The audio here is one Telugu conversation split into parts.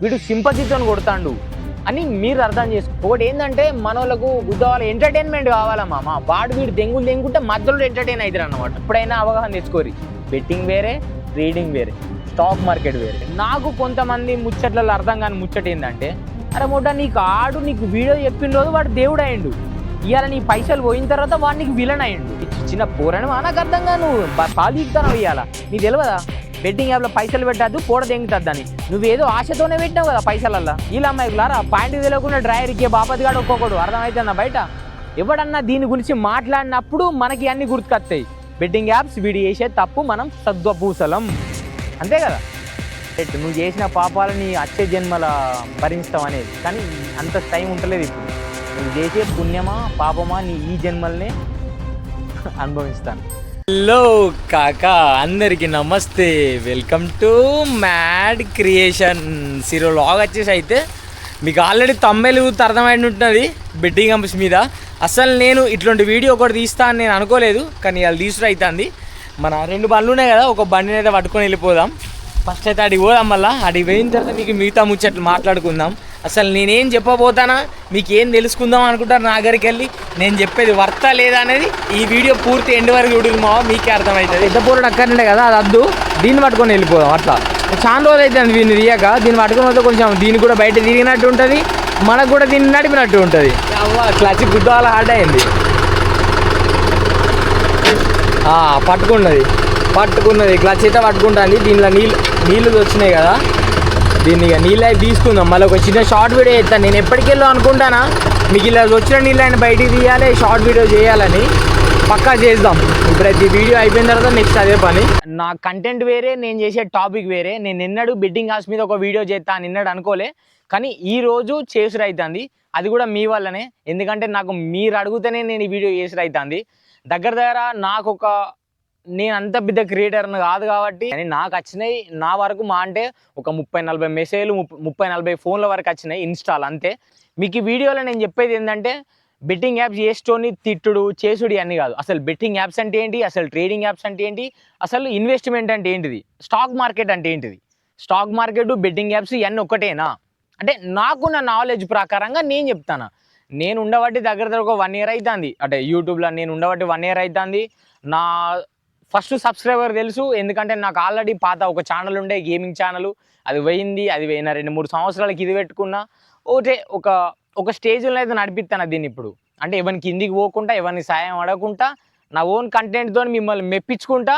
వీడు సింపతితో కొడతాండు అని మీరు అర్థం చేసుకో ఒకటి ఏంటంటే మనోళ్ళకు వాళ్ళకు ఎంటర్టైన్మెంట్ కావాలా మామ? వాడు వీడు దెంగులు దెంగుంటే మధ్యలో ఎంటర్టైన్ అవుతారు అన్నమాట ఎప్పుడైనా అవగాహన తెచ్చుకోరి. బెట్టింగ్ వేరే ట్రేడింగ్ వేరే స్టాక్ మార్కెట్ వేరే. నాకు కొంతమంది ముచ్చట్లలో అర్థం కాని ముచ్చట ఏంటంటే అరే మొట్ట నీకు ఆడు నీకు వీడియో చెప్పిన రోజు వాడు దేవుడు అయ్యిండు ఇవాళ నీ పైసలు పోయిన తర్వాత వాడు నీకు విలన్ అయ్యిండు చిన్న పోరని నాకు అర్థం కాను పాలు ఇస్తాను ఇవాళ నీకు తెలియదా బెట్టింగ్ యాప్లో పైసలు పెట్టద్దు పూడ దెంగుతుంది అని. నువ్వేదో ఆశతోనే పెట్టినావు కదా పైసలల్లా. ఇలా అమ్మాయిలారా పాయింట్ తెలియకుండా డ్రైవర్ ఇచ్చే బాపతి గాడు ఒక్కొక్కడు. అర్థమవుతుందా బయట? ఎవడన్నా దీని గురించి మాట్లాడినప్పుడు మనకి అన్ని గుర్తుకొస్తాయి. బెట్టింగ్ యాప్స్ వీడి చేసే తప్పు మనం సద్వభూసలం అంతే కదా? ఎట్టు నువ్వు చేసిన పాపాలని వచ్చే జన్మల భరించడం అనేది. కానీ అంత టైం ఉండలేదు ఇప్పుడు. నువ్వు చేసే పుణ్యమా పాపమా నీ ఈ జన్మల్నే అనుభవిస్తాను. హలో కాకా అందరికీ నమస్తే. వెల్కమ్ టు మ్యాడ్ క్రియేషన్ సిరో లాగ్ వచ్చేసి అయితే మీకు ఆల్రెడీ తమ్మెలు అర్థమైంది ఉంటుంది బెట్టింగ్ అంప్స్ మీద. అసలు నేను ఇట్లాంటి వీడియో ఒకటి తీస్తా అని నేను అనుకోలేదు కానీ అది తీసుడు అవుతుంది మన రెండు బండ్లు ఉన్నాయి కదా ఒక బండిని అయితే పట్టుకొని వెళ్ళిపోదాం. ఫస్ట్ అయితే అడిగి పోదాం మళ్ళా. అడిగి పోయిన తర్వాత మీకు మిగతా ముచ్చట్లు మాట్లాడుకుందాం. అసలు నేనేం చెప్పబోతానా? మీకు ఏం తెలుసుకుందాం అనుకుంటారు నా దగ్గరికి వెళ్ళి? నేను చెప్పేది వర్తా లేదా అనేది ఈ వీడియో పూర్తి ఎండ్ వరకు చూడదు మా మీకే అర్థమవుతుంది. పెద్ద పూరడు అక్కడ ఉండే కదా అది అద్దు దీన్ని పట్టుకొని వెళ్ళిపోదాం అట్లా. చాలా రోజులు అయితే దీన్ని తీయక దీన్ని పట్టుకొని పోతే కొంచెం దీన్ని కూడా బయట తిరిగినట్టు ఉంటుంది మనకు కూడా దీన్ని నడిపినట్టు ఉంటుంది. క్లచ్ గుద్దాల హార్డ్ అయింది. పట్టుకున్నది. పట్టుకున్నది క్లచ్ అయితే పట్టుకుంటుంది దీనిలో నీళ్ళు నీళ్ళు వచ్చినాయి కదా. దీన్ని ఇక నీళ్ళు అవి తీసుకుందాం. మళ్ళీ ఒక చిన్న షార్ట్ వీడియో చేస్తాను నేను ఎప్పటికెళ్ళో అనుకుంటానా? మీకు ఇలా వచ్చిన నీళ్ళు బయటికి తీయాలి షార్ట్ వీడియో చేయాలని. పక్కా చేద్దాం. ప్రతి ఈ వీడియో అయిపోయిన తర్వాత నెక్స్ట్ అదే పని. నా కంటెంట్ వేరే నేను చేసే టాపిక్ వేరే. నేను నిన్నడు బిడ్డింగ్ హౌస్ మీద ఒక వీడియో చేస్తాను నిన్నడు అనుకోలే. కానీ ఈ రోజు చేసుడు అవుతుంది అది కూడా మీ వల్లనే. ఎందుకంటే నాకు మీరు అడిగితేనే నేను ఈ వీడియో చేసుడు అవుతుంది దగ్గర దగ్గర నాకు ఒక నేను అంత పెద్ద క్రియేటర్ని కాదు కాబట్టి కానీ నాకు వచ్చినాయి నా వరకు మా అంటే ఒక ముప్పై నలభై మెసేజ్లు ముప్ప- ముప్పై నలభై ఫోన్ల వరకు వచ్చినాయి ఇన్స్టాల్ అంతే. మీకు ఈ వీడియోలో నేను చెప్పేది ఏంటంటే బెట్టింగ్ యాప్స్ చేస్తోని తిట్టుడు చేసుడు అన్నీ కాదు. అసలు బెట్టింగ్ యాప్స్ అంటే ఏంటి? అసలు ట్రేడింగ్ యాప్స్ అంటే ఏంటి? అసలు ఇన్వెస్ట్మెంట్ అంటే ఏంటిది? స్టాక్ మార్కెట్ అంటే ఏంటిది? స్టాక్ మార్కెట్ బెట్టింగ్ యాప్స్ ఇవన్నీ ఒకటేనా? అంటే నాకున్న నాలెడ్జ్ ప్రకారంగా నేను చెప్తాను. నేను ఉండబట్టి దగ్గర దగ్గర ఒక వన్ ఇయర్ అవుతుంది అంటే యూట్యూబ్లో నేను ఉండబట్టి వన్ ఇయర్ అవుతుంది నా ఫస్ట్ సబ్స్క్రైబర్ తెలుసు ఎందుకంటే నాకు ఆల్రెడీ పాత ఒక ఛానల్ ఉండే గేమింగ్ ఛానల్. అది పోయింది అది పోయిన రెండు మూడు సంవత్సరాలకి ఇది పెట్టుకున్నా. ఒకటే ఒక ఒక స్టేజ్లో అయితే నడిపిస్తాను దీన్ని ఇప్పుడు. అంటే ఎవరికి కిందికి పోకుండా ఎవరిని సాయం అడగకుండా నా ఓన్ కంటెంట్తో మిమ్మల్ని మెప్పించుకుంటా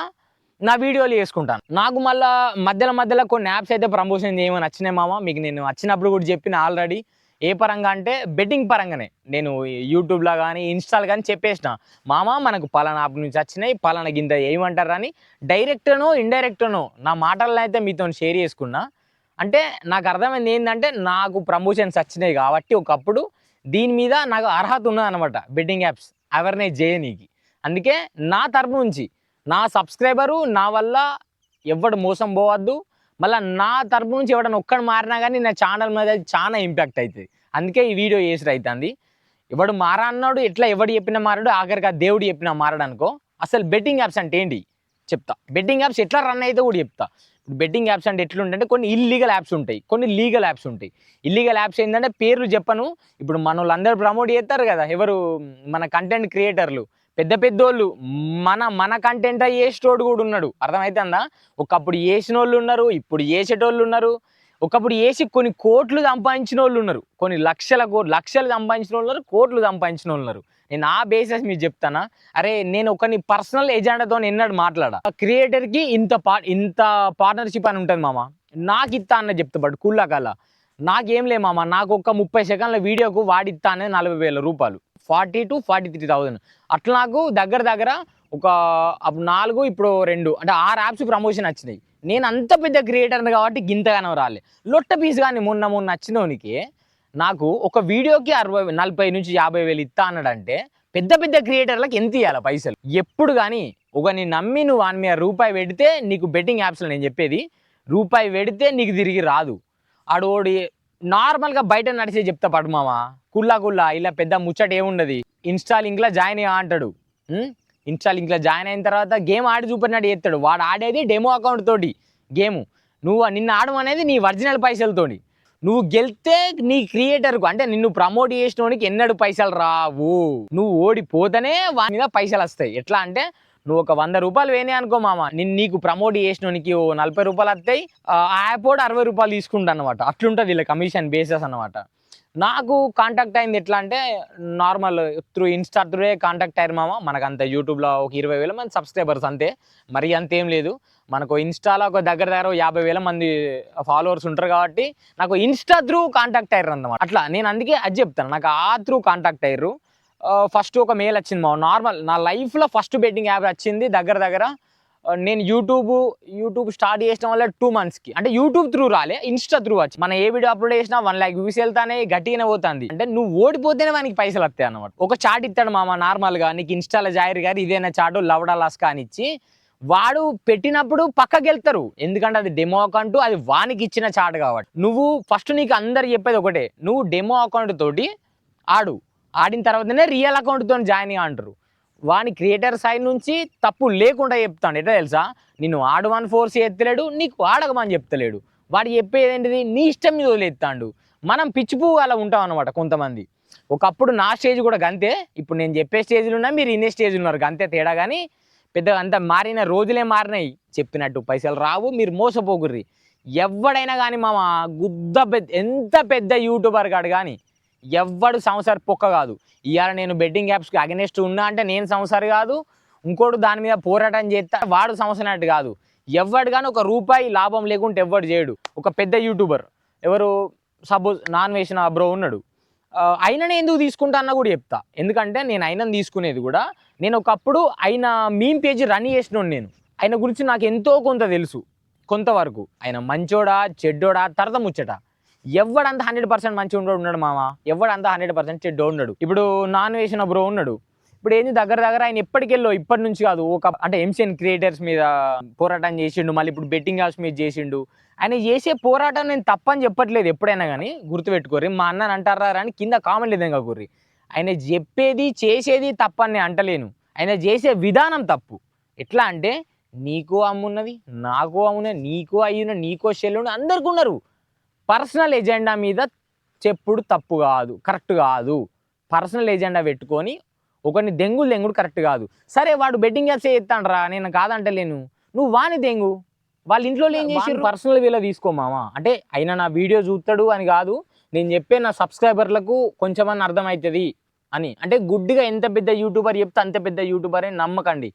నా వీడియోలు చేసుకుంటాను నాకు మళ్ళా మధ్యలో మధ్యలో కొన్ని యాప్స్ అయితే ప్రమోషన్ చేయమని వచ్చినాయి మామ. మీకు నేను వచ్చినప్పుడు కూడా చెప్పిన ఆల్రెడీ. ఏ పరంగా అంటే బెట్టింగ్ పరంగానే. నేను యూట్యూబ్లో కానీ ఇన్స్టాల్ కానీ చెప్పేసిన. మామ మనకు పలానా యాప్ నుంచి వచ్చినాయి పలానా గింత ఏమంటారు అని డైరెక్ట్నో ఇండైరెక్ట్నో నా మాటలను అయితే మీతో షేర్ చేసుకున్నా. అంటే నాకు అర్థమైంది ఏంటంటే నాకు ప్రమోషన్స్ వచ్చినాయి కాబట్టి ఒకప్పుడు దీని మీద నాకు అర్హత ఉన్నదనమాట బెట్టింగ్ యాప్స్ అవేర్నెస్ చేయనీకి. అందుకే నా తరపు నుంచి నా సబ్స్క్రైబరు నా వల్ల ఎవడు మోసం పోవద్దు. మళ్ళీ నా తరపు నుంచి ఎవడన్నా ఒక్కడు మారినా కానీ నా ఛానల్ మీద చాలా ఇంపాక్ట్ అవుతుంది అందుకే ఈ వీడియో చేసి అవుతుంది ఎవడు మారా అన్నాడు ఎట్లా ఎవడు చెప్పినా మారాడు ఆఖరిగా దేవుడు చెప్పినా మారాడు అనుకో అసలు బెట్టింగ్ యాప్స్ అంటే ఏంటి? చెప్తా. బెట్టింగ్ యాప్స్ ఎట్లా రన్ అయితే కూడా చెప్తా. బెట్టింగ్ యాప్స్ అంటే ఎట్లుంటే కొన్ని ఇల్లీగల్ యాప్స్ ఉంటాయి. కొన్ని లీగల్ యాప్స్ ఉంటాయి. ఇల్లీగల్ యాప్స్ ఏంటంటే పేర్లు చెప్పను. ఇప్పుడు మన వాళ్ళందరూ ప్రమోట్ చేస్తారు కదా ఎవరు మన కంటెంట్ క్రియేటర్లు పెద్ద పెద్దోళ్ళు మన మన కంటెంట్ చేసేటోడు కూడా ఉన్నాడు. అర్థమవుతుందా ఒకప్పుడు చేసిన వాళ్ళు ఉన్నారు ఇప్పుడు చేసేటోళ్ళు ఉన్నారు. ఒకప్పుడు చేసి కొన్ని కోట్లు సంపాదించిన వాళ్ళు ఉన్నారు. కొన్ని లక్షల కో లక్షలు సంపాదించిన వాళ్ళు ఉన్నారు కోట్లు సంపాదించిన వాళ్ళు ఉన్నారు. నేను ఆ బేసిస్ మీకు చెప్తానా? అరే నేను ఒకని పర్సనల్ ఎజెండాతో ఎన్నడు మాట్లాడా? క్రియేటర్కి ఇంత పా ఇంత పార్ట్నర్షిప్ అని ఉంటుంది మామ? నాకు ఇస్తా అన్న చెప్తా బట్ కుల్లా కల్లా నాకేం లే మామ? నాకు ఒక ముప్పై సెకండ్ల వీడియోకు వాడిస్తా అనేది నలభై వేల రూపాయలు. Forty two forty three thousand అట్లా నాకు దగ్గర దగ్గర ఒక అప్పుడు నాలుగు ఇప్పుడు రెండు. అంటే ఆరు యాప్స్ ప్రమోషన్ వచ్చినాయి. నేను అంత పెద్ద క్రియేటర్ని కాబట్టి గింతగానో రాలే. లొట్ట పీస్ కానీ మొన్న మొన్న వచ్చినోనికి నాకు ఒక వీడియోకి అరవై నలభై నుంచి యాభై వేలు ఇస్తా అన్నాడంటే పెద్ద పెద్ద క్రియేటర్లకు ఎంత ఇవ్వాలి పైసలు? ఎప్పుడు కానీ ఒక నీ నమ్మి నువ్వు వాని మీద రూపాయి పెడితే నీకు బెట్టింగ్ యాప్స్లో నేను చెప్పేది రూపాయి పెడితే నీకు తిరిగి రాదు. ఆడోడి నార్మల్గా బయట నడిచే చెప్తా పడు మామ కుల్లా కుల్లా ఇలా పెద్ద ముచ్చట ఏముండదు. ఇన్స్టాలింగ్లో జాయిన్ అయ్యా అంటాడు. ఇన్స్టాలింగ్లో జాయిన్ అయిన తర్వాత గేమ్ ఆడి చూపినట్టు చేస్తాడు. వాడు ఆడేది డెమో అకౌంట్ తోటి గేమ్. నువ్వు నిన్ను ఆడమనేది నీ ఒరిజినల్ పైసలతోని నువ్వు గెలితే నీ క్రియేటర్కు అంటే నిన్ను ప్రమోట్ చేసిన వాడికి ఎన్నడు పైసలు రావు. నువ్వు ఓడిపోతేనే వాని మీద పైసలు వస్తాయి. ఎట్లా అంటే నువ్వు ఒక వంద రూపాయలు వేనే అనుకో మామ. నేను నీకు ప్రమోట్ చేసినోనికి ఓ నలభై రూపాయలు వస్తాయి ఆ యాప్ కూడా అరవై రూపాయలు తీసుకుంటా అనమాట అట్లుంటుంది వీళ్ళ కమిషన్ బేసెస్ అనమాట నాకు కాంటాక్ట్ అయింది ఎట్లా అంటే నార్మల్ త్రూ ఇన్స్టా త్రూయే కాంటాక్ట్ అయ్యారు మామ. మనకు అంత యూట్యూబ్లో ఒక ఇరవై వేల మంది సబ్స్క్రైబర్స్ అంతే. మరి అంతేం లేదు. మనకు ఇన్స్టాలో ఒక దగ్గర దగ్గర యాభై వేల మంది ఫాలోవర్స్ ఉంటారు కాబట్టి నాకు ఇన్స్టా త్రూ కాంటాక్ట్ అయ్యారు అన్నమాట. అట్లా నేను అందుకే అది చెప్తాను. నాకు ఆ త్రూ కాంటాక్ట్ అయ్యారు. ఫస్ట్ ఒక మెయిల్ వచ్చింది మా నార్మల్ నా లైఫ్లో ఫస్ట్ బెట్టింగ్ యాప్ వచ్చింది దగ్గర దగ్గర. నేను యూట్యూబ్ యూట్యూబ్ స్టార్ట్ చేసిన వల్ల టూ మంత్స్కి అంటే యూట్యూబ్ త్రూ రాలే ఇన్స్టా త్రూ వచ్చి. మన ఏ వీడియో అప్లోడ్ చేసినా వన్ ల్యాక్ వ్యూస్ వెళ్తానే గట్టిగానే పోతుంది. అంటే నువ్వు ఓడిపోతేనే వానికి పైసలు వస్తాయి అన్నమాట. ఒక చాట్ ఇస్తాడు మామ నార్మల్గా నీకు ఇన్స్టాలో జాయిర్ గారు ఇదేనా చాటు లవడా లస్కా అని ఇచ్చి వాడు పెట్టినప్పుడు పక్కకి వెళ్తారు. ఎందుకంటే అది డెమో అకౌంట్ అది వానికి ఇచ్చిన చాట్ కాబట్టి. నువ్వు ఫస్ట్ నీకు అందరు చెప్పేది ఒకటే. నువ్వు డెమో అకౌంట్ తోటి ఆడు. ఆడిన తర్వాతనే రియల్ అకౌంట్తో జాయిన్ అంటారు. వాని క్రియేటర్ సైడ్ నుంచి తప్పు లేకుండా చెప్తాడు. ఎట్లా తెలుసా? నిన్ను ఆడమని ఫోర్స్ ఎత్తలేడు నీకు ఆడగమని చెప్తలేడు. వాడు చెప్పేది ఏంటిది? నీ ఇష్టం మీద వదిలేస్తాడు. మనం పిచ్చి పువ్వు అలా ఉంటాం అనమాట కొంతమంది. ఒకప్పుడు నా స్టేజ్ కూడా గంతే. ఇప్పుడు నేను చెప్పే స్టేజ్లు ఉన్నా మీరు ఇన్నే స్టేజ్లో ఉన్నారు. గంతే తేడా కానీ పెద్దగా అంత మారిన రోజులే మారినాయి. చెప్పినట్టు పైసలు రావు మీరు మోసపోకుర్రి. ఎవడైనా కానీ మామ గుద్ద పెద్ద ఎంత పెద్ద యూట్యూబర్ కాడు కానీ ఎవ్వడు సంవత్సరం పొక్క కాదు. ఇవాళ నేను బెట్టింగ్ యాప్స్కి అగెనెస్ట్ ఉన్నా అంటే నేను సంవత్సరం కాదు ఇంకోటి దాని మీద పోరాటం చేస్తా వాడు సంవత్సరం కాదు. ఎవ్వడు కానీ ఒక రూపాయి లాభం లేకుంటే ఎవ్వడు చేయడు. ఒక పెద్ద యూట్యూబర్ ఎవరు సపోజ్ నాన్ వేసిన బ్రో ఉన్నాడు. ఆ, అయిననే ఎందుకు తీసుకుంటా అన్న కూడా చెప్తా. ఎందుకంటే నేను అయినని తీసుకునేది కూడా నేను ఒకప్పుడు ఆయన మీమ్ పేజీ రన్ చేసినోడు నేను. ఆయన గురించి నాకు ఎంతో కొంత తెలుసు. కొంతవరకు. ఆయన మంచోడా చెడ్డోడా తర్వాత ముచ్చట. ఎవడంతా హండ్రెడ్ పర్సెంట్ మంచి ఉండడు ఉన్నాడు మామ ఎవడంతా హండ్రెడ్ పర్సెంట్ చెడ్డ ఉన్నాడు. ఇప్పుడు నాన్ వేసిన బ్రో ఉన్నాడు. ఇప్పుడు ఏంది దగ్గర దగ్గర ఆయన ఎప్పటికెళ్ళో ఇప్పటి నుంచి కాదు ఒక అంటే ఎంసీఎన్ క్రియేటర్స్ మీద పోరాటం చేసిండు మళ్ళీ ఇప్పుడు బెట్టింగ్ హౌస్ మీద చేసిండు. ఆయన చేసే పోరాటం నేను తప్పని చెప్పట్లేదు ఎప్పుడైనా కానీ గుర్తుపెట్టుకోర్రి మా అన్నని అంటారా అని కింద కామెంట్ లేదంగా కూర్రి ఆయన చెప్పేది చేసేది తప్పని నేను అంటలేను. ఆయన చేసే విధానం తప్పు. ఎట్లా అంటే నీకు అమ్మున్నది నాకు అమ్మున్నది నీకు అయ్యున్న నీకో చెల్లుండి అందరికీ ఉన్నారు. పర్సనల్ ఎజెండా మీద చెప్పుడు తప్పు కాదు కరెక్ట్ కాదు. పర్సనల్ ఎజెండా పెట్టుకొని ఒకరిని దెంగులు దెంగుడు కరెక్ట్ కాదు. సరే వాడు బెట్టింగ్ యాప్స్ ఎత్తాండ్రా? నేను కాదంటలేను. నువ్వు వాని దెంగు? వాళ్ళ ఇంట్లో ఏం చేసి పర్సనల్ వేలో తీసుకో మామ. అంటే అయినా నా వీడియో చూస్తాడు అని కాదు నేను చెప్పే నా సబ్స్క్రైబర్లకు కొంచెమన్నా అర్థమవుతుంది అని. అంటే గుడ్డిగా ఎంత పెద్ద యూట్యూబర్ చెప్తే అంత పెద్ద యూట్యూబర్ అని నమ్మకండి.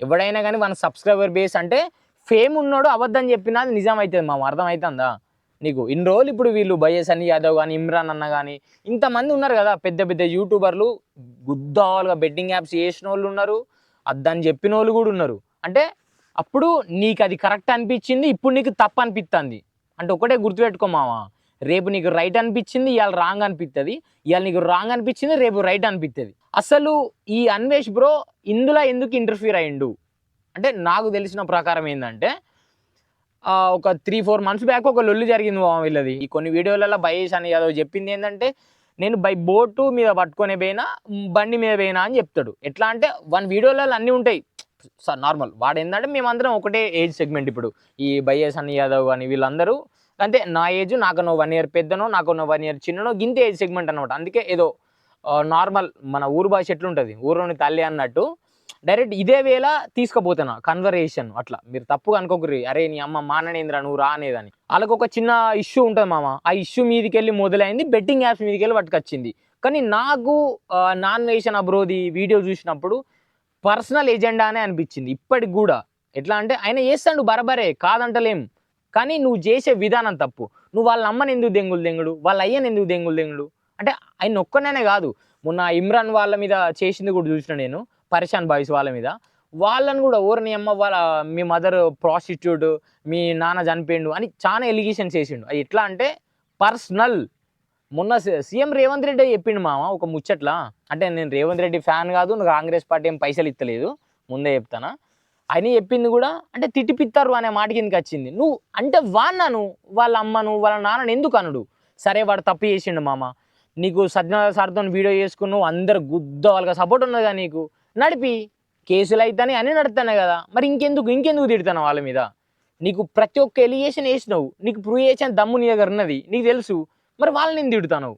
ఎవడైనా కానీ మన సబ్స్క్రైబర్ బేస్ అంటే ఫేమ్ ఉన్నాడు అబద్ధం చెప్పినా అది నిజం అవుతుంది మామ. అర్థమవుతుందా నీకు ఇన్ని రోజులు ఇప్పుడు వీళ్ళు బైఎస్ అని యాదవ్ కానీ ఇమ్రాన్ అన్న కానీ ఇంతమంది ఉన్నారు కదా పెద్ద పెద్ద యూట్యూబర్లు గుద్దాలుగా బెట్టింగ్ యాప్స్ చేసిన వాళ్ళు ఉన్నారు అద్దని చెప్పిన వాళ్ళు కూడా ఉన్నారు. అంటే అప్పుడు నీకు అది కరెక్ట్ అనిపించింది ఇప్పుడు నీకు తప్పు అనిపిస్తుంది అంటే ఒకటే గుర్తుపెట్టుకో మావా రేపు నీకు రైట్ అనిపించింది ఇవాళ రాంగ్ అనిపిస్తుంది ఇవాళ నీకు రాంగ్ అనిపించింది రేపు రైట్ అనిపిస్తుంది అసలు ఈ అన్వేష్ బ్రో ఇందులో ఎందుకు ఇంటర్ఫీర్ అయ్యిండు అంటే నాకు తెలిసిన ప్రకారం ఏంటంటే ఒక త్రీ ఫోర్ మంత్స్ బ్యాక్ ఒక లొల్లి జరిగింది మామ వీళ్ళది. ఈ కొన్ని వీడియోలలో బయేష్ అని యాదవ్ చెప్పింది ఏంటంటే నేను బై బోటు మీద పట్టుకొని పోయినా బండి మీద పోయినా అని చెప్తాడు. ఎట్లా అంటే వన్ వీడియోలలో అన్నీ ఉంటాయి. సార్ నార్మల్ వాడు ఏంటంటే మేమందరం ఒకటే ఏజ్ సెగ్మెంట్ ఇప్పుడు. ఈ బైఎస్ అని యాదవ్ అని వీళ్ళందరూ. అంతే నా ఏజ్ నాకనో వన్ ఇయర్ పెద్దనో నాకనో వన్ ఇయర్ చిన్ననో గింత ఏజ్ సెగ్మెంట్ అనమాట అందుకే ఏదో నార్మల్ మన ఊరు భాష ఎట్లుంటుంది? ఊరిలోని తల్లి అన్నట్టు. డైరెక్ట్ ఇదే వేళ తీసుకుపోతున్నా కన్వర్సేషన్ అట్లా. మీరు తప్పుగా అనుకోకరి అరే నీ అమ్మ మాననేంద్ర నువ్వు రా అనేదని వాళ్ళకి ఒక చిన్న ఇష్యూ ఉంటుంది మామ. ఆ ఇష్యూ మీదకి వెళ్ళి మొదలైంది బెట్టింగ్ యాప్స్ మీదకి వెళ్ళి పట్టుకొచ్చింది. కానీ నాకు నాన్ వేషన్ అబ్రోది వీడియో చూసినప్పుడు పర్సనల్ ఎజెండానే అనిపించింది. ఇప్పటికి కూడా. ఎట్లా అంటే ఆయన చేస్తాడు బరబరే కాదంటలేం. కానీ నువ్వు చేసే విధానం తప్పు. నువ్వు వాళ్ళ అమ్మని ఎందుకు దెంగులు దెంగుడు వాళ్ళ అయ్యని ఎందుకు దెంగులు దెంగుడు అంటే ఆయన ఒక్కనే కాదు. మొన్న ఇమ్రాన్ వాళ్ళ మీద చేసింది కూడా చూసిన నేను. పరిశాన్ బాయ్స్ వాళ్ళ మీద. వాళ్ళని కూడా ఓరని అమ్మ వాళ్ళ మీ మదర్ ప్రాస్టిట్యూట్ మీ నాన్న చనిపోయిండు అని చాలా ఎలిగేషన్స్ చేసిండు. అది ఎట్లా అంటే పర్సనల్. మొన్న సీఎం రేవంత్ రెడ్డి చెప్పిండు మామ ఒక ముచ్చట్లా. అంటే నేను రేవంత్ రెడ్డి ఫ్యాన్ కాదు నువ్వు కాంగ్రెస్ పార్టీ ఏం పైసలు ఇస్తలేదు ముందే చెప్తానా. ఆయన చెప్పింది కూడా అంటే తిట్టిపిత్తారు అనే మాట కిందకి వచ్చింది. నువ్వు అంటే వాన్నాను వాళ్ళ అమ్మను వాళ్ళ నాన్నను ఎందుకు అనుడు? సరే వాడు తప్పు చేసిండు మామ. నీకు సజ్జనాథ సార్తో వీడియో చేసుకున్నావు అందరు గుద్ద వాళ్ళకి సపోర్ట్ ఉన్నది నీకు. నడిపి. కేసులు అవుతానే అని నడుతున్నాయి కదా. మరి ఇంకెందుకు? ఇంకెందుకు తిడతాను వాళ్ళ మీద? నీకు ప్రతి ఒక్క ఎలిగేషన్ వేసినావు. నీకు ప్రూవ్ చేసిన దమ్ము నీ దగ్గర ఉన్నది. నీకు తెలుసు. మరి వాళ్ళని నేను తిడుతాను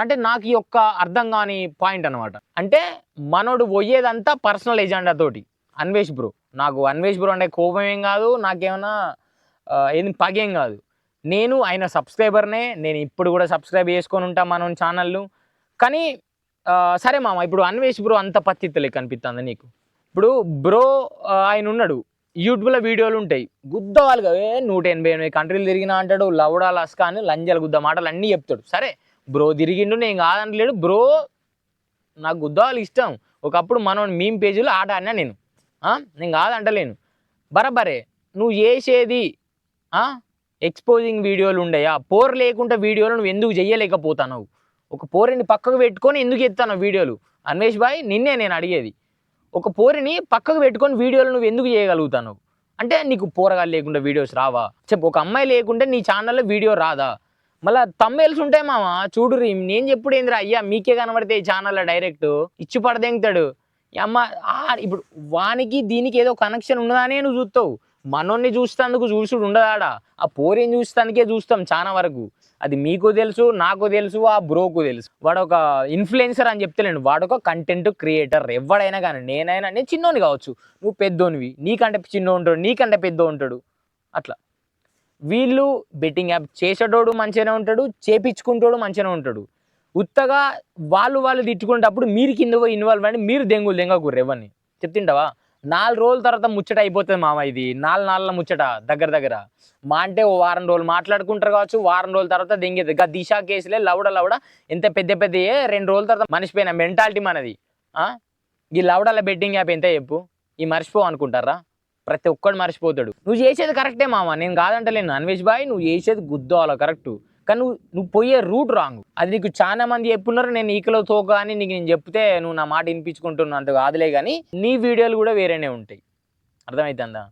అంటే నాకు ఈ యొక్క అర్థం కాని పాయింట్ అనమాట అంటే మనోడు పోయేదంతా పర్సనల్ ఎజెండా తోటి. అన్వేష్ బ్రో నాకు అన్వేష్ బ్రో అంటే కోపం ఏం కాదు. నాకేమన్నా ఏది పగేం కాదు. నేను ఆయన సబ్స్క్రైబర్నే నేను ఇప్పుడు కూడా సబ్స్క్రైబ్ చేసుకొని ఉంటా మనం ఛానళ్ళు కానీ సరే మామ ఇప్పుడు అన్వేష్ బ్రో అంత పత్తిత్తలే కనిపిస్తుంది నీకు. ఇప్పుడు బ్రో ఆయన ఉన్నాడు. యూట్యూబ్లో వీడియోలు ఉంటాయి. గుద్దవాళ్ళుగా ఏ నూట ఎనభై ఎనిమిది కంట్రీలు తిరిగినా అంటాడు లవడా లస్కా అని లంజల గుద్ద మాటలు అన్నీ చెప్తాడు. సరే బ్రో తిరిగిండు నేను కాదనలేడు బ్రో నాకు గుద్దవాళ్ళు ఇష్టం. ఒకప్పుడు మనం మీమ్ పేజీలో ఆట ఆడినా నేను. నేను కాదంటలేను. బరబరే నువ్వు చేసేది ఎక్స్పోజింగ్ వీడియోలు ఉండయా? పోర్ లేకుండా వీడియోలు నువ్వు ఎందుకు చేయలేకపోతున్నావు? ఒక పోరిని పక్కకు పెట్టుకొని ఎందుకు ఎత్తాను వీడియోలు? అన్వేష్ బాయ్ నిన్నే నేను అడిగేది. ఒక పోరిని పక్కకు పెట్టుకొని వీడియోలు నువ్వు ఎందుకు చేయగలుగుతాను? అంటే నీకు పోరగాలు లేకుండా వీడియోస్ రావా? చెప్పు ఒక అమ్మాయి లేకుంటే నీ ఛానల్లో వీడియో రాదా? మళ్ళీ తమ్మేల్స్ ఉంటాయి మామ చూడు నేను చెప్పుడు ఏందిరా అయ్యా మీకే కనబడితే ఈ ఛానల్లో డైరెక్ట్? ఇచ్చి పడదెంగుతాడు అమ్మ ఇప్పుడు వానికి దీనికి ఏదో కనెక్షన్ ఉన్నదానే నువ్వు చూస్తావు. మనోన్ని చూస్తాందుకు చూసుడు ఉండదాడా? ఆ పోరేం చూస్తానికే చూస్తాం చాలా వరకు. అది మీకు తెలుసు నాకు తెలుసు ఆ బ్రోకు తెలుసు. వాడు ఒక ఇన్ఫ్లుయెన్సర్ అని చెప్తలేను వాడు ఒక కంటెంట్ క్రియేటర్ ఎవడైనా కానీ నేనైనా నేను చిన్నోని కావచ్చు. నువ్వు పెద్దోనివి నీకంటే చిన్న ఉంటాడు నీకంటే పెద్ద ఉంటాడు అట్లా. వీళ్ళు బెట్టింగ్ యాప్ చేసేటోడు మంచిగానే ఉంటాడు చేపించుకుంటాడు మంచిగానే ఉంటాడు. ఉత్తగా వాళ్ళు వాళ్ళు తిట్టుకునేటప్పుడు మీరు కింద పోయి ఇన్వాల్వ్ అని మీరు దెంగులు దెంగకూర్రు ఎవరిని. చెప్తుంటావా? నాలుగు రోజుల తర్వాత ముచ్చట అయిపోతుంది మామ ఇది. నాలుగు నాలుగు ముచ్చట దగ్గర దగ్గర. మా అంటే ఓ వారం రోజులు మాట్లాడుకుంటారు కావచ్చు వారం రోజుల తర్వాత దింగేది. గా దిశ కేసులే లవడ లవడ ఎంత పెద్ద పెద్దయే రెండు రోజుల తర్వాత మనిషిపోయిన మెంటాలిటీ మనది. ఈ లవడల బెట్టింగ్ యాప్ ఎంత చెప్పు? ఈ మర్చిపో అనుకుంటారా? ప్రతి ఒక్కడు మర్చిపోతాడు. నువ్వు చేసేది కరెక్టే మామ నేను కాదంటలేను. అన్వేష్ బాయ్ నువ్వు చేసేది గుద్దు అలా కరెక్టు కానీ నువ్వు నువ్వు పోయే రూట్ రాంగ్. అది నీకు చాలా మంది చెప్పున్నారు నేను ఈకలో తోక అని నీకు నేను చెప్తే నువ్వు నా మాట వినిపించుకుంటున్నా అంత కాదులే కానీ నీ వీడియోలు కూడా వేరేనే ఉంటాయి. అర్థమవుతుందా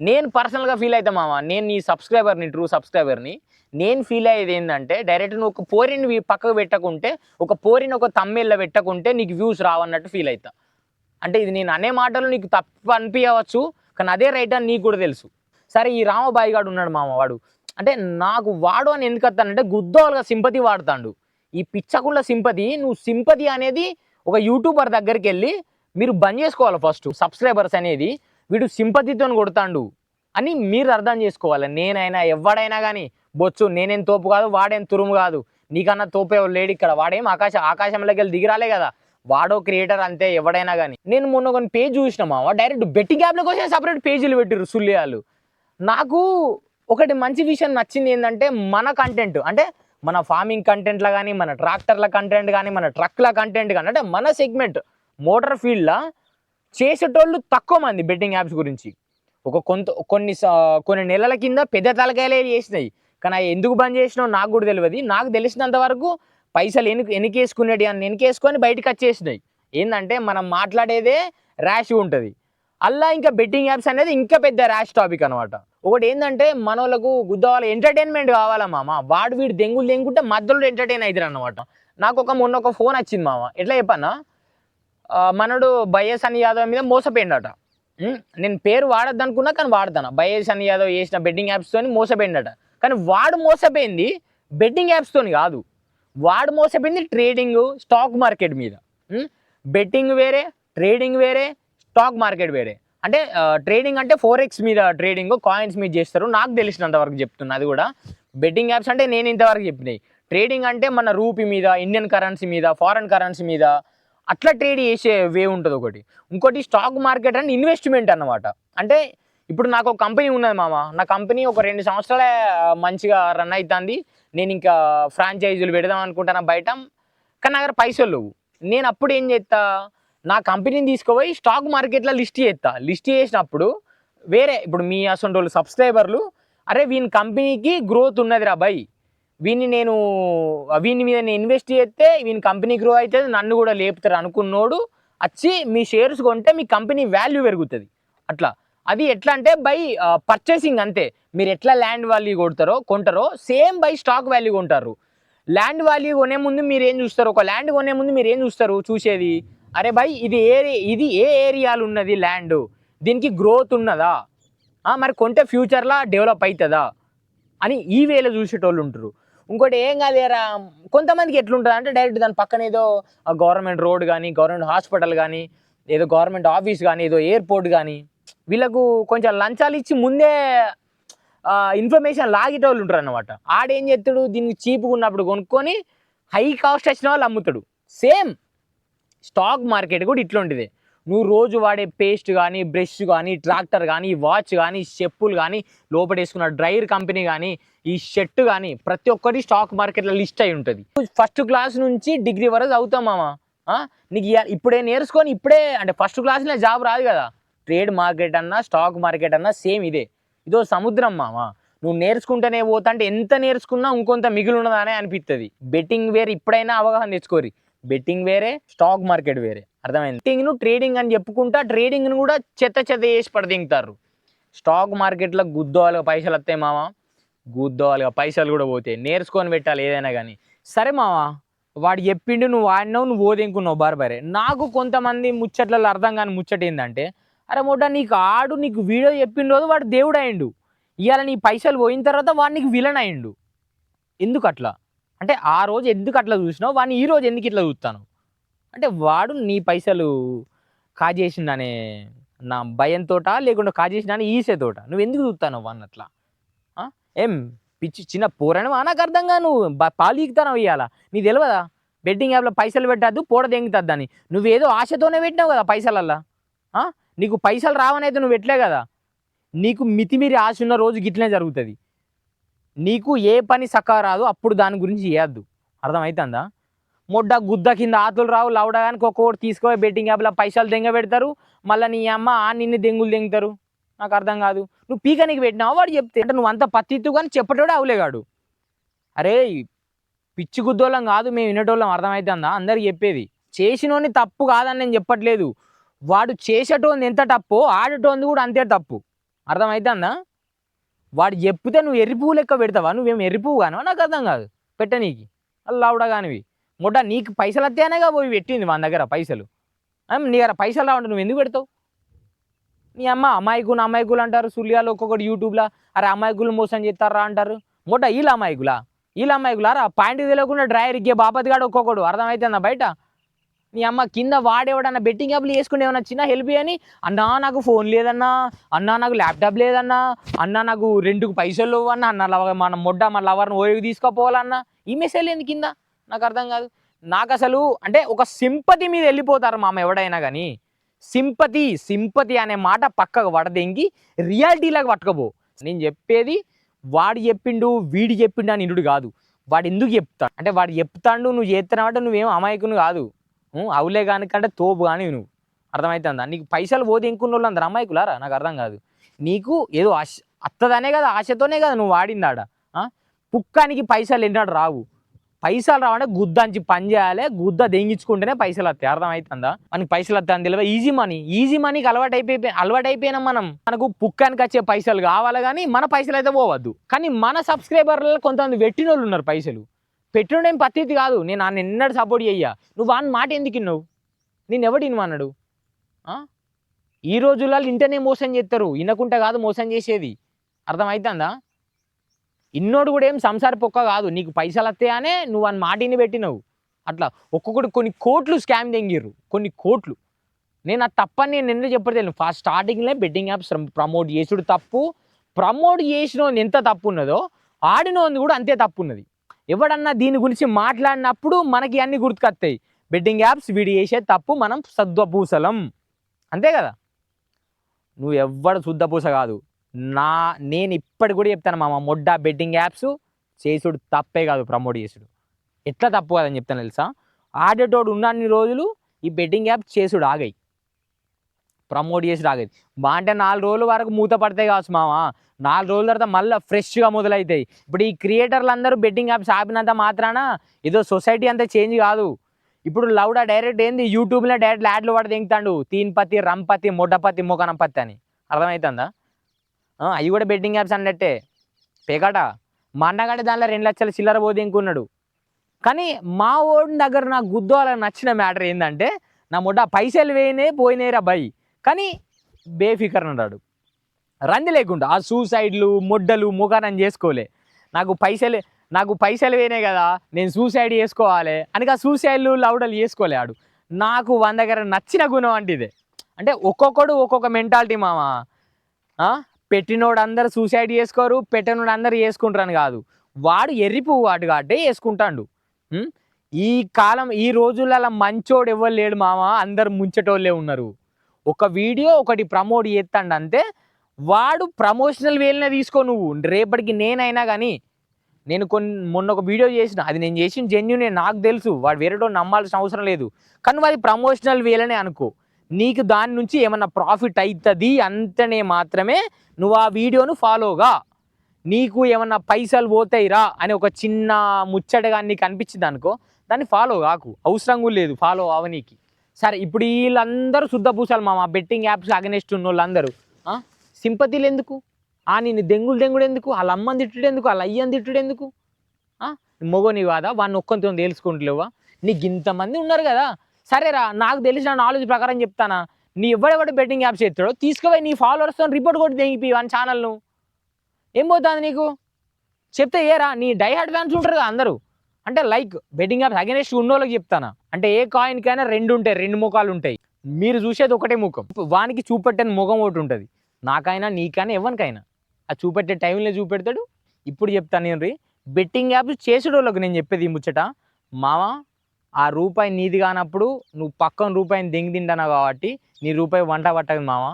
నేను పర్సనల్గా ఫీల్ అవుతా మామ నేను నీ సబ్స్క్రైబర్ని ట్రూ సబ్స్క్రైబర్ని నేను ఫీల్ అయ్యేది ఏంటంటే డైరెక్ట్ నువ్వు ఒక పోరిని పక్కకు పెట్టకుంటే ఒక పోరిని ఒక తమ్మిళ్ళ పెట్టకుంటే నీకు వ్యూస్ రావన్నట్టు ఫీల్ అవుతా. అంటే ఇది నేను అనే మాటలు నీకు తప్పు అనిపించవచ్చు కానీ అదే రైట్ అని నీకు కూడా తెలుసు. సరే ఈ రామబాయి గాడు ఉన్నాడు మామ వాడు. అంటే నాకు వాడు అని ఎందుకు వస్తానంటే గుద్దోలుగా సింపతి వాడతాడు. ఈ పిచ్చకుళ్ళ సింపతి నువ్వు సింపతి అనేది ఒక యూట్యూబర్ దగ్గరికి వెళ్ళి మీరు బంద్ చేసుకోవాలి ఫస్ట్ సబ్స్క్రైబర్స్ అనేది వీడు సింపతితో కొడతాండు అని మీరు అర్థం చేసుకోవాలి. నేనైనా ఎవడైనా కానీ బొచ్చు నేనేం తోపు కాదు వాడేం తురుము కాదు. నీకన్నా తోపే లేడు ఇక్కడ. వాడేం ఆకాశ ఆకాశంలోకి వెళ్ళి దిగిరాలే కదా. వాడో క్రియేటర్ అంతే ఎవడైనా కానీ. నేను మొన్న కొన్ని పేజ్ చూసినామా మావా డైరెక్ట్ బెట్టింగ్ యాప్ల కోసం సపరేట్ పేజీలు పెట్టిర్రు సుల్లియాలు. నాకు ఒకటి మంచి విషయం నచ్చింది ఏంటంటే మన కంటెంట్ అంటే మన ఫార్మింగ్ కంటెంట్లో కానీ మన ట్రాక్టర్ల కంటెంట్ కానీ మన ట్రక్ల కంటెంట్ కానీ అంటే మన సెగ్మెంట్ మోటార్ ఫీల్డ్లో చేసేటోళ్ళు తక్కువ మంది బెట్టింగ్ యాప్స్ గురించి. ఒక కొంత కొన్ని కొన్ని నెలల కింద పెద్ద తలకాయలే చేసినాయి. కానీ అవి ఎందుకు బంద్ చేసినావు నాకు కూడా తెలియదు నాకు తెలిసినంత వరకు పైసలు ఎనికి ఎనికేసుకునేటి అని ఎనికేసుకొని బయటకు వచ్చేసినాయి. ఏంటంటే మనం మాట్లాడేదే ర్యాష్ ఉంటుంది. అలా ఇంకా బెట్టింగ్ యాప్స్ అనేది ఇంకా పెద్ద ర్యాష్ టాపిక్ అనమాట ఒకటి ఏంటంటే మనోళ్ళకు వాళ్ళకు గుద్దవాళ్ళ ఎంటర్టైన్మెంట్ కావాలా మామ? వాడు వీడు దెంగులు దెంగుంటే మధ్యలో ఎంటర్టైన్ అవుతారు అనమాట నాకు ఒక మొన్న ఒక ఫోన్ వచ్చింది మామ. ఎట్లా చెప్పన్నా? మనడు బైఎస్ అని యాదవ్ మీద మోసపోయిండట. నేను పేరు వాడద్దు అనుకున్నా కానీ వాడతాను? బైఎస్ అని యాదవ్ చేసిన బెట్టింగ్ యాప్స్తోని మోసపోయిండట. కానీ వాడు మోసపోయింది బెట్టింగ్ యాప్స్తోని కాదు. వాడు మోసపోయింది ట్రేడింగ్ స్టాక్ మార్కెట్ మీద. బెట్టింగ్ వేరే ట్రేడింగ్ వేరే స్టాక్ మార్కెట్ వేరే. అంటే ట్రేడింగ్ అంటే ఫోర్ ఎక్స్ మీద ట్రేడింగ్ కాయిన్స్ మీద చేస్తారు. నాకు తెలిసినంత వరకు చెప్తున్నా అది కూడా. బెట్టింగ్ యాప్స్ అంటే నేను ఇంతవరకు చెప్పినాయి ట్రేడింగ్ అంటే మన రూపీ మీద ఇండియన్ కరెన్సీ మీద ఫారెన్ కరెన్సీ మీద అట్లా ట్రేడ్ చేసే వే ఉంటుంది ఒకటి. ఇంకోటి స్టాక్ మార్కెట్ అంటే ఇన్వెస్ట్మెంట్ అన్నమాట. అంటే ఇప్పుడు నాకు ఒక కంపెనీ ఉన్నది మామ. నా కంపెనీ ఒక రెండు సంవత్సరాలే మంచిగా రన్ అవుతుంది నేను ఇంకా ఫ్రాంచైజీలు పెడదాం అనుకుంటాను బయట. కానీ నా దగ్గర పైసలు లేవు. నేను అప్పుడు ఏం చేస్తా నా కంపెనీని తీసుకుపోయి స్టాక్ మార్కెట్లో లిస్ట్ చేస్తా. లిస్ట్ చేసినప్పుడు వేరే ఇప్పుడు మీ అసొంటి వాళ్ళు సబ్స్క్రైబర్లు అరే వీని కంపెనీకి గ్రోత్ ఉన్నదిరా బై. వీని నేను వీని మీద నేను ఇన్వెస్ట్ చేస్తే వీని కంపెనీ గ్రో అవుతుంది నన్ను కూడా లేపుతారు అనుకున్నోడు వచ్చి మీ షేర్స్ కొంటే మీ కంపెనీ వాల్యూ పెరుగుతుంది. అట్లా. అది ఎట్లా అంటే బై పర్చేసింగ్ అంతే. మీరు ఎట్లా ల్యాండ్ వాల్యూ కొడతారో కొంటారో సేమ్ బై స్టాక్ వాల్యూ కొంటారు. ల్యాండ్ వాల్యూ కొనే ముందు మీరు ఏం చూస్తారు? ఒక ల్యాండ్ కొనే ముందు మీరు ఏం చూస్తారు చూసేది? అరే భాయ్ ఇది ఏ ఇది ఏ ఏరియాలు ఉన్నది ల్యాండ్? దీనికి గ్రోత్ ఉన్నదా? మరి కొంటే ఫ్యూచర్లో డెవలప్ అవుతుందా అని ఈ వేలో చూసేటోళ్ళు ఉంటారు ఇంకోటి ఏం కాదేరా కొంతమందికి ఎట్లుంటుంది అంటే డైరెక్ట్ దాని పక్కన ఏదో గవర్నమెంట్ రోడ్ కానీ గవర్నమెంట్ హాస్పిటల్ కానీ ఏదో గవర్నమెంట్ ఆఫీస్ కానీ ఏదో ఎయిర్పోర్ట్ కానీ వీళ్ళకు కొంచెం లంచాలు ఇచ్చి ముందే ఇన్ఫర్మేషన్ లాగేటోళ్ళు ఉంటారు అనమాట ఆడేం చేస్తాడు దీనికి చీపుకున్నప్పుడు ఉన్నప్పుడు కొనుక్కొని హై కాస్ట్ వచ్చిన వాళ్ళు అమ్ముతాడు. సేమ్. స్టాక్ మార్కెట్ కూడా ఇట్లాంటిదే. నువ్వు రోజు వాడే పేస్ట్ కానీ బ్రష్ కానీ ట్రాక్టర్ కానీ వాచ్ కానీ చెప్పులు కానీ లోపల వేసుకున్న డ్రైర్ కంపెనీ కానీ ఈ షర్ట్ కానీ ప్రతి ఒక్కటి స్టాక్ మార్కెట్లో లిస్ట్ అయి ఉంటుంది. ఫస్ట్ క్లాస్ నుంచి డిగ్రీ వరకు అవుతాం నీకు ఇప్పుడే నేర్చుకొని ఇప్పుడే అంటే ఫస్ట్ క్లాస్లో జాబ్ రాదు కదా. ట్రేడ్ మార్కెట్ అన్నా స్టాక్ మార్కెట్ అన్నా సేమ్ ఇదే. ఇదో సముద్రం మామ. నువ్వు నేర్చుకుంటేనే పోతా అంటే ఎంత నేర్చుకున్నా ఇంకొంత మిగిలి ఉన్నదానే అనిపిస్తుంది బెట్టింగ్ వేర్ ఇప్పుడైనా అవగాహన తెచ్చుకోరి. బెట్టింగ్ వేరే స్టాక్ మార్కెట్ వేరే. అర్థమైంది? బెట్టింగ్ను ట్రేడింగ్ అని చెప్పుకుంటా ట్రేడింగ్ను కూడా చెత్త చెత్త చేసి పడదింగుతారు స్టాక్ మార్కెట్లో గుద్దోవాలిగా పైసలు వస్తాయి మామ గుద్దోవాలిగా పైసలు కూడా పోతాయి. నేర్చుకొని పెట్టాలి ఏదైనా కానీ. సరే మామ వాడు చెప్పిండు నువ్వు ఆడినావు నువ్వు ఓదింకున్నావు బార్బరే. నాకు కొంతమంది ముచ్చట్లలో అర్థం కాని ముచ్చట ఏంటంటే అరే మొట్ట నీకు ఆడు నీకు వీడియో చెప్పిన రోజు వాడు దేవుడు అయిండు ఇవాళ నీ పైసలు పోయిన తర్వాత వాడు నీకు విలన్ అయిండు ఎందుకు అట్లా అంటే ఆ రోజు ఎందుకు అట్లా చూసినావు? వాడిని ఈ రోజు ఎందుకు ఇట్లా చూస్తాను? అంటే వాడు నీ పైసలు కాజేసిందనే నా భయంతో లేకుండా కాజేసిందని ఈసేతోట? నువ్వు ఎందుకు చూస్తాను వాడిని అట్లా? ఏం పిచ్చి చిన్న పోరని నాకు అర్థంగా నువ్వు. పాలు ఈకుతాను ఇవ్వాలా నీ తెలియదా బెట్టింగ్ యాప్లో పైసలు పెట్టద్దు పూడ దెంగుతుంది అని. నువ్వేదో ఆశతోనే పెట్టినావు కదా పైసలల్లా. నీకు పైసలు రావనైతే నువ్వు పెట్టలే కదా. నీకు మితిమీరి ఆశ ఉన్న రోజు గిట్లనే జరుగుతుంది. నీకు ఏ పని సక్క రాదు అప్పుడు దాని గురించి చేయొద్దు. అర్థమవుతుందా మొడ్డ గుద్ద కింద ఆతులు రావు లవడగానికి ఒక్కొక్కటి తీసుకుపోయి బెట్టింగ్ యాప్లో పైసలు దెంగ పెడతారు మళ్ళీ నీ అమ్మ ఆ నిన్ను దెంగులు దెంగుతారు. నాకు అర్థం కాదు. నువ్వు పీకనికి పెట్టినావు వాడు చెప్తే అంటే నువ్వు అంత పత్తిత్తు కానీ చెప్పటోడే అవలేగాడు. అరే పిచ్చి గుద్దోళ్ళం కాదు మేము వినేటోళ్ళం అర్థమవుతుందా అందరికి చెప్పేది. చేసినోని తప్పు కాదని నేను చెప్పట్లేదు. వాడు చేసేటోంది ఎంత తప్పో ఆడటోంది కూడా అంతే తప్పు. అర్థమవుతుందా వాడు చెప్తే నువ్వు ఎర్రిపువ్వు లెక్క పెడతావా? నువ్వేం ఎర్రిపువ్వు కాను నాకు అర్థం కాదు. పెట్టనీకి లౌడా కానివి మొట్ట నీకు పైసలు వస్తేనేగా పోయి పెట్టింది మన దగ్గర పైసలు. నీ దగ్గర పైసలు రావంటే నువ్వు ఎందుకు పెడతావు? నీ అమ్మ అమాయకులు అమాయకులు అంటారు. సుల్యాలు ఒక్కొక్కటి యూట్యూబ్లో. అరే అమాయకులు మోసం చేస్తారా అంటారు. మొట్ట వీళ్ళ అమాయకులా? వీళ్ళ అమాయకులారా? పాయింట్ తెలియకుండా డ్రైవర్ ఇగ్గే బాపతిగాడు ఒక్కొక్కడు. అర్థమవుతుందా బయట? నీ అమ్మ కింద వాడేవాడన్నా బెట్టింగ్ యాప్లు వేసుకుని ఏమన్నా చిన్న హెల్ప్ అని అన్నా నాకు ఫోన్ లేదన్నా. అన్నా నాకు ల్యాప్టాప్ లేదన్నా. అన్నా నాకు రెండుకు పైసలు లేవు అన్న అన్న మన మొడ్డ మన లవర్ని ఓయోకి తీసుకోపోవాలన్నా. ఈ మెసేజ్ ఏంది కింద? నాకు అర్థం కాదు. నాకు అసలు అంటే ఒక సింపతి మీద వెళ్ళిపోతారు మామ ఎవడైనా కానీ సింపతి సింపతి అనే మాట పక్కకు వడదెంగి రియాలిటీలాగా పట్టుకోబో నేను చెప్పేది వాడు చెప్పిండు వీడి చెప్పిండు అని ఇండు కాదు. వాడు ఎందుకు చెప్తాడు అంటే వాడు చెప్తాడు నువ్వు చేస్తున్నావంటే నువ్వేం అమాయకుని కాదు. అవులే కానికంటే తోపు కానీ నువ్వు అర్థమవుతుందా నీకు పైసలు పోతే ఇంకున్న వాళ్ళు అందరు అమ్మాయికులారా? నాకు అర్థం కాదు. నీకు ఏదో ఆశ అత్తదనే కదా ఆశతోనే కదా నువ్వు వాడిందాడ? ఆ? పుక్కానికి పైసలు ఎన్నాడు రావు. పైసలు రావంటే గుద్దంచి పని చేయాలి గుద్ద దెంగించుకుంటేనే పైసలు వస్తాయి. అర్థమవుతుందా మనకి పైసలు వస్తాయని తెలియదు. ఈజీ మనీ ఈజీ మనీకి అలవాటు అయిపోయి అలవాటు అయిపోయినా మనం. మనకు పుక్కానికి వచ్చే పైసలు కావాలి కానీ మన పైసలు అయితే పోవద్దు. కానీ మన సబ్స్క్రైబర్లలో కొంతమంది పెట్టిన వాళ్ళు ఉన్నారు పైసలు. పెట్టిన ఏం కాదు. నేను ఆయన నిన్నడు సపోర్ట్ చెయ్యా. నువ్వు వాని మాట ఎందుకు విన్నావు? నేను ఎవడు ఇన్మన్నాడు ఈ రోజులలో ఇంటనే మోసం చేస్తారు. వినకుంటే కాదు మోసం చేసేది. అర్థమవుతుందా ఇన్నోడు కూడా ఏం సంసార పొక్క కాదు. నీకు పైసలు వస్తాయనే నువ్వు అని మాటిని పెట్టినవు. అట్లా ఒక్కొక్కటి కొన్ని కోట్లు స్కామ్ తెంగిర్రు. కొన్ని కోట్లు. నేను అది తప్పని నేను ఎన్నో చెప్పలేదు ఫస్ట్ స్టార్టింగ్లో బెట్టింగ్ యాప్స్ ప్రమోట్ చేసుడు తప్పు. ప్రమోట్ చేసిన ఎంత తప్పు ఉన్నదో ఆడినోంది కూడా అంతే తప్పు ఉన్నది. ఎవడన్నా దీని గురించి మాట్లాడినప్పుడు మనకి అన్ని గుర్తుకొస్తాయి. బెట్టింగ్ యాప్స్ వీడి చేసే తప్పు మనం సద్వపూసలం. అంతే కదా? నువ్వు ఎవ్వడు శుద్ధపూస కాదు. నా నేను ఇప్పటి కూడా చెప్తాను మామ మొడ్డ బెట్టింగ్ యాప్స్ చేసుడు తప్పే కాదు ప్రమోట్ చేసుడు. ఎట్లా తప్పు కాదని చెప్తాను తెలుసా? ఆడేటోడు ఉన్నన్ని రోజులు ఈ బెట్టింగ్ యాప్ చేసుడు ఆగాయి ప్రమోట్ చేసుడు రాగేది బా అంటే నాలుగు రోజుల వరకు మూత పడతాయి కావచ్చు మామ. నాలుగు రోజుల తర్వాత మళ్ళీ ఫ్రెష్గా మొదలవుతాయి ఇప్పుడు ఈ క్రియేటర్లు అందరూ బెట్టింగ్ యాప్స్ ఆపినంత మాత్రాన ఏదో సొసైటీ అంతా చేంజ్ కాదు. ఇప్పుడు లౌడా డైరెక్ట్ ఏంది? యూట్యూబ్లో డైరెక్ట్ యాడ్లు వాడు దింగుతాడు తీన్పతి రంపతి మొడ్డపతి మొగనంపతి అని. అర్థమవుతుందా అవి కూడా బెట్టింగ్ యాప్స్ అన్నట్టే. పేకాట. మా అన్నగాడి దానిలో రెండు లక్షల చిల్లర పోతే ఇంకున్నాడు కానీ మా ఓడి దగ్గర నాకు గుద్దు వాళ్ళకి నచ్చిన మ్యాటర్ ఏంటంటే నా మొడ్డ పైసలు వేయనే పోయినాయిరా బై. కానీ బేఫికర్ అన్నాడు రంది లేకుండా ఆ సూసైడ్లు మొడ్డలు ముఖానం చేసుకోలే. నాకు పైసలు నాకు పైసలు వేనే కదా నేను సూసైడ్ చేసుకోవాలి. అని ఆ సూసైడ్లు లౌడలు చేసుకోలే ఆడు. నాకు వంద దగ్గర నచ్చిన గుణం అంటే ఇదే అంటే ఒక్కొక్కడు ఒక్కొక్క మెంటాలిటీ మామ. పెట్టినోడు అందరు సూసైడ్ చేసుకోరు పెట్టినోడు అందరు చేసుకుంటారని కాదు. వాడు ఎర్రిపు వాడు కాబట్టి వేసుకుంటాడు ఈ కాలం ఈ రోజులలో మంచోడు ఎవరు లేడు మామ. అందరు ముంచటోళ్ళే ఉన్నారు. ఒక వీడియో ఒకటి ప్రమోట్ చేస్తాడు అంతే. వాడు ప్రమోషనల్ వేలనే తీసుకో నువ్వు. రేపటికి నేనైనా కానీ నేను కొన్ని మొన్న ఒక వీడియో చేసిన అది నేను చేసిన జెన్యునే నాకు తెలుసు. వాడు వేరేటో నమ్మాల్సిన అవసరం లేదు. కానీ అది ప్రమోషనల్ వేలనే అనుకో. నీకు దాని నుంచి ఏమన్నా ప్రాఫిట్ అవుతుంది అంతనే మాత్రమే నువ్వు ఆ వీడియోను ఫాలోగా నీకు ఏమన్నా పైసలు పోతాయిరా అని ఒక చిన్న ముచ్చటగా నీకు అనిపించింది అనుకో దాన్ని ఫాలో కాకు. అవసరం కూడా లేదు ఫాలో అవనీకి. సరే ఇప్పుడు వీళ్ళందరూ శుద్ధ పూసాలు మామ. బెట్టింగ్ యాప్స్ అగనెస్ట్ ఉన్న వాళ్ళందరూ సింపతిలు ఎందుకు ఆ నేను దెంగులు దెంగుడు ఎందుకు వాళ్ళ అమ్మని తిట్టుడు ఎందుకు వాళ్ళ అయ్యని తిట్టుడు ఎందుకు మొగని కాదా వాడిని ఒక్కొంత తెలుసుకుంటలేవా నీకు ఇంతమంది ఉన్నారు కదా. సరేరా నాకు తెలిసిన నాలెడ్జ్ ప్రకారం చెప్తానా. నీ ఎవడెవడ బెట్టింగ్ యాప్స్ చేస్తాడో తీసుకుపోయి నీ ఫాలోవర్స్తో రిపోర్ట్ కొట్టి దెంగిపి వాని ఛానల్ను. ఏం పోతుంది నీకు? చెప్తే ఏరా నీ డైహార్డ్ ఫ్యాన్స్ ఉంటారు కదా అందరూ. అంటే లైక్ బెట్టింగ్ యాప్స్ అగెనెస్ట్ ఉన్నోళ్ళకి చెప్తానా. అంటే ఏ కాయిన్కైనా రెండు ఉంటాయి రెండు ముఖాలు ఉంటాయి. మీరు చూసేది ఒకటే ముఖం. వానికి చూపెట్టని ముఖం ఒకటి ఉంటుంది. నాకైనా నీకైనా ఎవరికైనా. ఆ చూపెట్టే టైంలో చూపెడతాడు. ఇప్పుడు చెప్తాను నేను రీ. బెట్టింగ్ యాప్స్ చేసేటోళ్ళకి నేను చెప్పేది ఈ ముచ్చట. మామ ఆ రూపాయి నీది కానప్పుడు నువ్వు పక్కన రూపాయిని దెంగి తింటానావు కాబట్టి నీ రూపాయి వంట పట్టదు మామ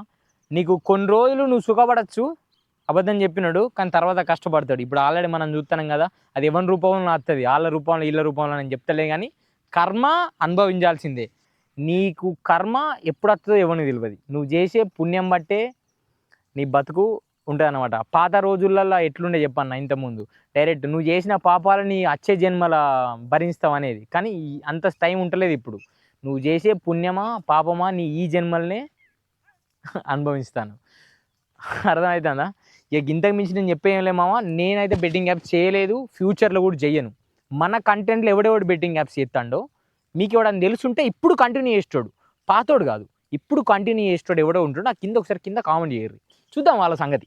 నీకు కొన్ని రోజులు నువ్వు సుఖపడచ్చు అబద్ధం చెప్పినాడు కానీ తర్వాత కష్టపడతాడు. ఇప్పుడు ఆల్రెడీ మనం చూస్తున్నాం కదా అది ఎవరి రూపంలో వస్తుంది వాళ్ళ రూపంలో వీళ్ళ రూపంలో నేను చెప్తలే కానీ కర్మ అనుభవించాల్సిందే. నీకు కర్మ ఎప్పుడు వస్తుందో ఎవరిని తెలియదు నువ్వు చేసే పుణ్యం బట్టే నీ బతుకు ఉంటుంది అనమాట పాత రోజులలో ఎట్లుండే చెప్పన్న ఇంతకుముందు. డైరెక్ట్ నువ్వు చేసిన పాపాలని వచ్చే జన్మల భరిస్తావు అనేది. కానీ అంత టైం ఉండలేదు ఇప్పుడు. నువ్వు చేసే పుణ్యమా పాపమా నీ ఈ జన్మలనే అనుభవిస్తాను. అర్థమవుతుందా ఇక ఇంతకు మించి నేను చెప్పేయంలే మామ. నేనైతే బెట్టింగ్ యాప్స్ చేయలేదు. ఫ్యూచర్లో కూడా చెయ్యను. మన కంటెంట్లో ఎవడెవడు బెట్టింగ్ యాప్స్ చేస్తాడో మీకు ఎవడని తెలుసుంటే ఇప్పుడు కంటిన్యూ చేస్తాడు పాతోడు కాదు. ఇప్పుడు కంటిన్యూ చేస్తాడు ఎవడో ఉంటాడు నాకు కింద ఒకసారి కింద కామెంట్ చేయరు చూద్దాం వాళ్ళ సంగతి.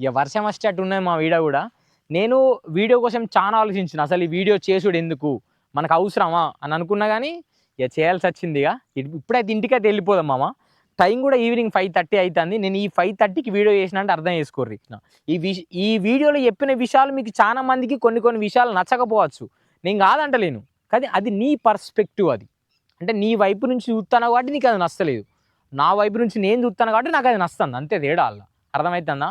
ఇక వర్షం వచ్చేటట్టు ఉన్నది మా వీడియో కూడా. నేను వీడియో కోసం చాలా ఆలోచించిన అసలు ఈ వీడియో చేసుడు ఎందుకు? మనకు అవసరమా? అని అనుకున్నా కానీ ఇక చేయాల్సి వచ్చింది ఇక ఇప్పుడైతే ఇంటికైతే వెళ్ళిపోదాం మామ. టైం కూడా ఈవినింగ్ ఫైవ్ థర్టీ అవుతుంది నేను ఈ ఫైవ్ థర్టీకి వీడియో చేసిన అంటే అర్థం చేసుకోర్రి. ఈ విష ఈ వీడియోలో చెప్పిన విషయాలు మీకు చాలా మందికి కొన్ని కొన్ని విషయాలు నచ్చకపోవచ్చు. నేను కాదంటలేను. కానీ అది నీ పర్స్పెక్టివ్ అది. అంటే నీ వైపు నుంచి చూస్తాను కాబట్టి నీకు అది నచ్చలేదు. నా వైపు నుంచి నేను చూస్తాను కాబట్టి నాకు అది నస్తుంది అంతే తేడా అలా. అర్థమవుతుందా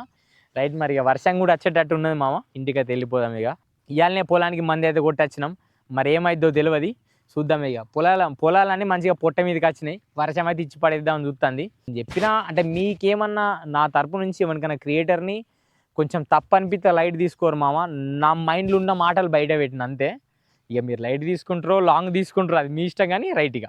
రైట్ మరి ఇక వర్షం కూడా వచ్చేటట్టు ఉన్నది మామ. ఇంటికైతే వెళ్ళిపోదాం ఇక. ఇవాళనే పొలానికి మంది అయితే కొట్టొచ్చినాం. మరి ఏమైద్దో తెలియదు చూద్దాం ఇక. పొలాల పొలాలన్నీ మంచిగా పొట్ట మీదకి వచ్చినాయి. వర్షం అయితే ఇచ్చి పడేద్దామని చూస్తుంది చెప్పినా అంటే మీకేమన్నా నా తరపు నుంచి ఎవరికైనా క్రియేటర్ని కొంచెం తప్పు అనిపిస్తే లైట్ తీసుకోరు మామ. నా మైండ్లో ఉన్న మాటలు బయట పెట్టిన అంతే. ఇక మీరు లైట్ తీసుకుంటారో లాంగ్ తీసుకుంటారో అది మీ ఇష్టం కానీ రైట్ ఇక.